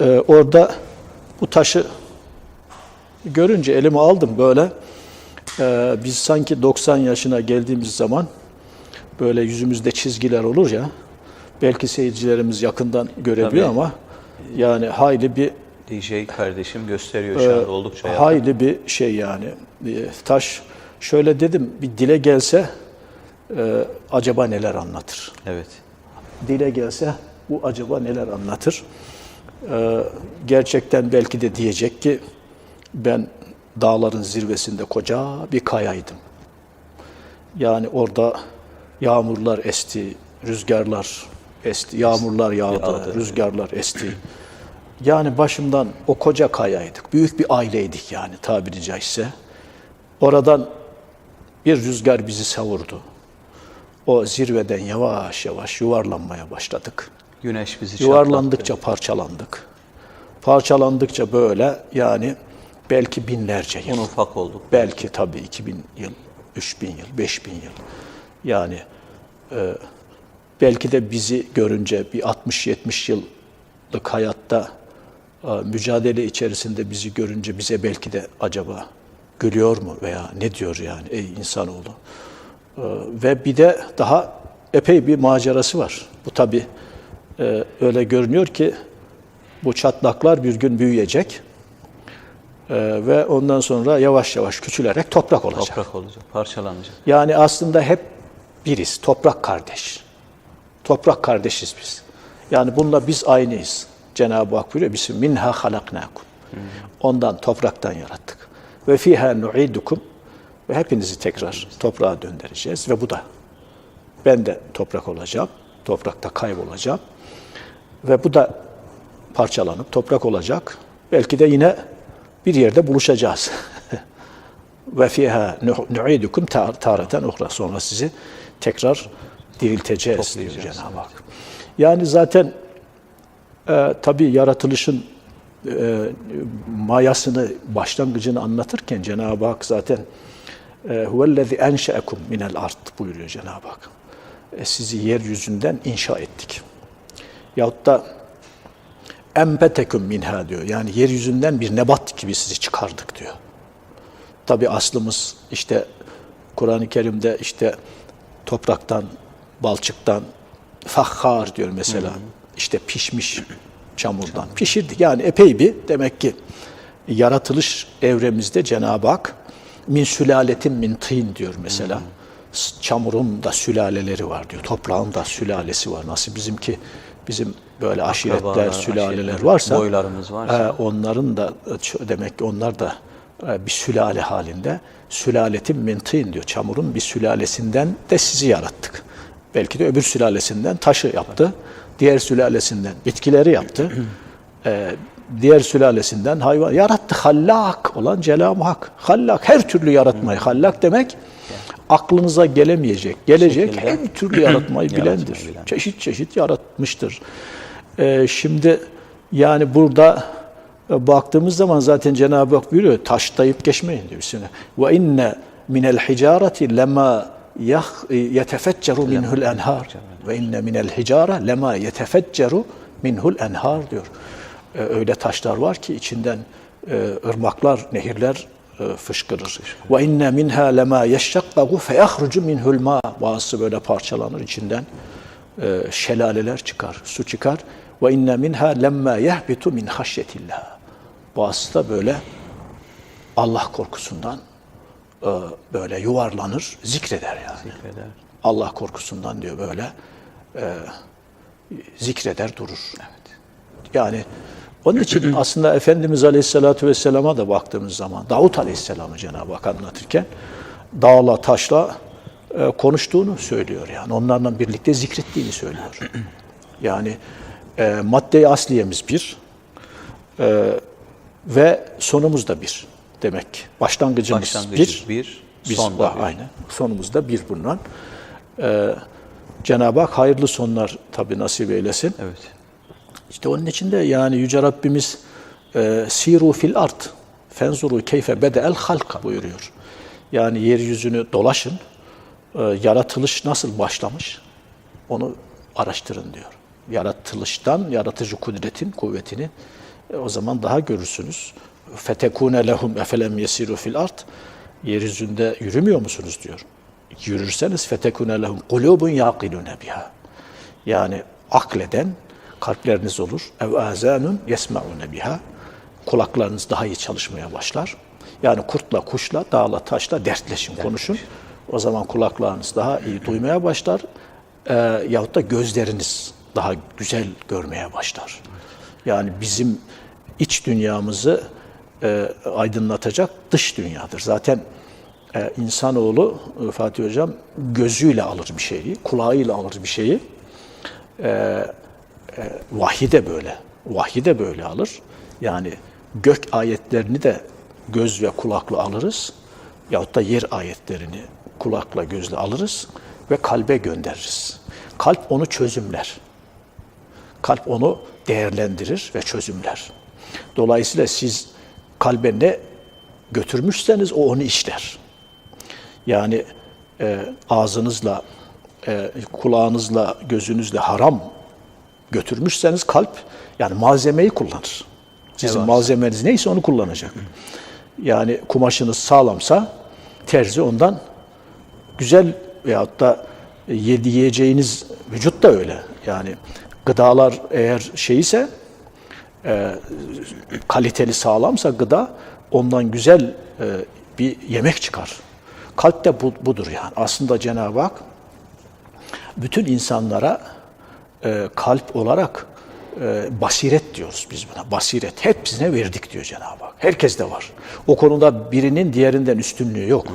e, orada bu taşı görünce elime aldım böyle. E, biz sanki 90 yaşına geldiğimiz zaman böyle yüzümüzde çizgiler olur ya. Belki seyircilerimiz yakından görebiliyor Tabii. ama yani hayli bir DJ kardeşim gösteriyor şu anda oldukça yakın. hayli bir şey yani. E, Taş şöyle dedim bir dile gelse e, acaba neler anlatır? Evet. dile gelse bu acaba neler anlatır? Ee, gerçekten belki de diyecek ki ben dağların zirvesinde koca bir kayaydım. Yani orada yağmurlar esti, rüzgarlar esti, yağmurlar yağdı, Yağdı. rüzgarlar esti. Yani başımdan o koca kayaydık. Büyük bir aileydik yani tabiri caizse. Oradan bir rüzgar bizi savurdu. O zirveden yavaş yavaş yuvarlanmaya başladık. Güneş bizi Yuvarlandıkça parçalandık. Parçalandıkça böyle yani belki binlerce yıl. çatlattı. Un ufak olduk. Belki tabii 2000 yıl, 3000 yıl, 5000 yıl. Yani e, belki de bizi görünce bir 60-70 yıllık hayatta e, mücadele içerisinde bizi görünce bize belki de acaba gülüyor mu veya ne diyor yani ey insanoğlu? E, ve bir de daha epey bir macerası var. Bu tabii e, öyle görünüyor ki bu çatlaklar bir gün büyüyecek. Ee, ve ondan sonra yavaş yavaş küçülerek toprak olacak. Toprak olacak, parçalanacak. Yani aslında hep biriz, toprak kardeş. Toprak kardeşiz biz. Yani bununla biz aynıyız. Cenab-ı Hak buyuruyor, bizim minha halaknakum. Ondan, topraktan yarattık. Ve fiha nu'idukum. Ve hepinizi tekrar toprağa döndüreceğiz. Ve bu da, ben de toprak olacağım, toprakta kaybolacağım. Ve bu da parçalanıp toprak olacak. Belki de yine bir yerde buluşacağız. Ve fiha nu'idukum tareten uhra. Sonra sizi tekrar dirilteceğiz diyor Cenab-ı Hak. Yani zaten e, tabii yaratılışın e, mayasını, başlangıcını anlatırken Cenab-ı Hak zaten e, huvellezî enşe'ekum minel ard buyuruyor Cenab-ı Hak. E, sizi yeryüzünden inşa ettik. Yahut da embeteküm minha diyor. Yani yeryüzünden bir nebat gibi sizi çıkardık diyor. Tabi aslımız işte Kur'an-ı Kerim'de işte topraktan, balçıktan, fahhar diyor mesela. İşte pişmiş çamurdan. Pişirdik yani epey bir demek ki yaratılış evremizde Cenab-ı Hak min sülaletin min tîn diyor mesela. S- Çamurun da sülaleleri var diyor. Toprağın da sülalesi var. Nasıl bizimki bizim böyle aşiretler, Akrabalar, sülaleler aşiretler, varsa boylarımız varsa. e, onların da e, demek ki onlar da e, bir sülale halinde sülaletin min tîn diyor. Çamurun bir sülalesinden de sizi yarattık. Belki de öbür sülalesinden taşı yaptı. Diğer sülalesinden bitkileri yaptı. Ee, diğer sülalesinden hayvan yarattı. Hallak olan Cenab-ı Hak. Hallak her türlü yaratmayı. Hallak demek aklınıza gelemeyecek, gelecek Şekilde. her türlü yaratmayı bilendir. bilen. Çeşit çeşit yaratmıştır. Ee, şimdi yani burada e, baktığımız zaman zaten Cenab-ı Hak buyuruyor taşlayıp geçmeyin diyor üstüne. Ve inne minel hicareti lema yah- yetefecceru minhul enhar. Ve inne minel hicara lema yetefecceru minhul enhar diyor. Ee, öyle taşlar var ki içinden e, ırmaklar, nehirler e, fışkırır. Ve inne minha lema yeşşakkahu feyahrucu minhul ma. Bazısı böyle parçalanır içinden e, şelaleler çıkar, su çıkar. Ve inne minha lemma yehbitu min haşyetillah. Bazısı da böyle Allah korkusundan e, böyle yuvarlanır, zikreder yani. Zikreder. Allah korkusundan diyor böyle e, zikreder durur. Yani onun için aslında Efendimiz Aleyhisselatü Vesselam'a da baktığımız zaman Davut Aleyhisselam'ı Cenab-ı Hak anlatırken dağla taşla e, konuştuğunu söylüyor yani. Onlarla birlikte zikrettiğini söylüyor. Yani e, madde-i asliyemiz bir e, ve sonumuz da bir demek. Başlangıcımız Başlangıcı bir, bir, biz son da bir. aynı. Sonumuz da bir bundan. Ee, Cenab-ı Hak hayırlı sonlar tabi nasip eylesin. Evet. İşte onun için de yani Yüce Rabbimiz e, siru fil art fenzuru keyfe bede'el halka buyuruyor. Yani yeryüzünü dolaşın, e, yaratılış nasıl başlamış onu araştırın diyor. yaratılıştan, yaratıcı kudretin, kuvvetini e, o zaman daha görürsünüz. Fetekune lehum efelem yesiru fil art. Yeryüzünde yürümüyor musunuz diyor. Yürürseniz fetekune lehum kulubun yaqilune biha. Yani akleden kalpleriniz olur. Ev azanun yesmaune biha. Kulaklarınız daha iyi çalışmaya başlar. Yani kurtla, kuşla, dağla, taşla dertleşin, konuşun. O zaman kulaklarınız daha iyi duymaya başlar. Ee, yahut da gözleriniz daha güzel görmeye başlar. Yani bizim iç dünyamızı e, aydınlatacak dış dünyadır. Zaten e, insanoğlu e, Fatih Hocam gözüyle alır bir şeyi, kulağıyla alır bir şeyi. Vahyi de böyle. Vahyi de böyle alır. Yani gök ayetlerini de göz ve kulakla alırız. Yahut da yer ayetlerini kulakla gözle alırız ve kalbe göndeririz. Kalp onu çözümler. Kalp onu değerlendirir ve çözümler. Dolayısıyla siz kalbe ne götürmüşseniz o onu işler. Yani e, ağzınızla, e, kulağınızla, gözünüzle haram götürmüşseniz kalp yani malzemeyi kullanır. Sizin Evet. malzemeniz neyse onu kullanacak. Yani kumaşınız sağlamsa terzi ondan güzel veyahut da yedi yiyeceğiniz vücut da öyle. Yani gıdalar eğer şey ise e, kaliteli sağlamsa gıda ondan güzel e, bir yemek çıkar. Kalp de bu, budur yani. Aslında Cenab-ı Hak bütün insanlara e, kalp olarak e, basiret diyoruz biz buna. Basiret hepsine verdik diyor Cenab-ı Hak. Herkes de var. O konuda birinin diğerinden üstünlüğü yok.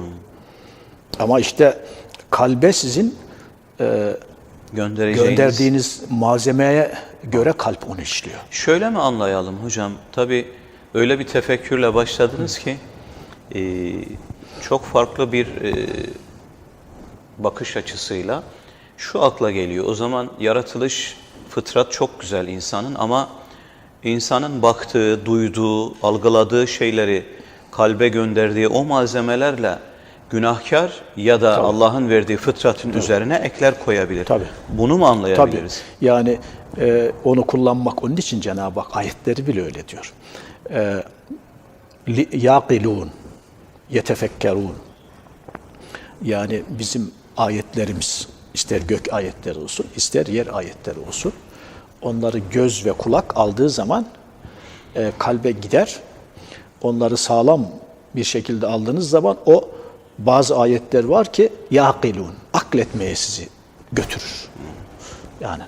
Ama işte kalbe sizin Göndereceğiniz. gönderdiğiniz malzemeye göre kalp onu işliyor. Şöyle mi anlayalım hocam? Tabii öyle bir tefekkürle başladınız ki e, çok farklı bir e, bakış açısıyla şu akla geliyor. O zaman yaratılış, fıtrat çok güzel insanın ama insanın baktığı, duyduğu, algıladığı şeyleri kalbe gönderdiği o malzemelerle günahkar ya da Allah'ın verdiği fıtratın üzerine ekler koyabilir. Tabii. Bunu mu Tabii. anlayabiliriz? Yani e, onu kullanmak onun için Cenab-ı Hak ayetleri bile öyle diyor. E, yaqilun, yetefekkerun. Yani bizim ayetlerimiz, ister gök ayetleri olsun, ister yer ayetleri olsun, onları göz ve kulak aldığı zaman e, kalbe gider. Onları sağlam bir şekilde aldığınız zaman o bazı ayetler var ki yaqilun, akletmeye sizi götürür. Yani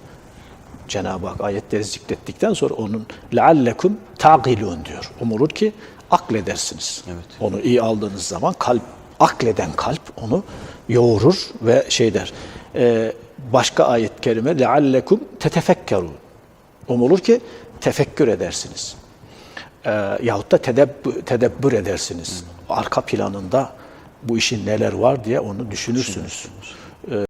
Cenab-ı Hak ayetleri zikrettikten sonra onun leallekum taqilun diyor. Umulur ki akledersiniz. Evet. Onu iyi aldığınız zaman kalp akleden kalp onu yoğurur ve şey der. Ee, başka ayet-i kerime leallekum tetefekkerun. Umulur ki tefekkür edersiniz. Ee, yahut da tedebbür, tedebbür edersiniz. Arka planında bu işin neler var diye onu düşünürsünüz.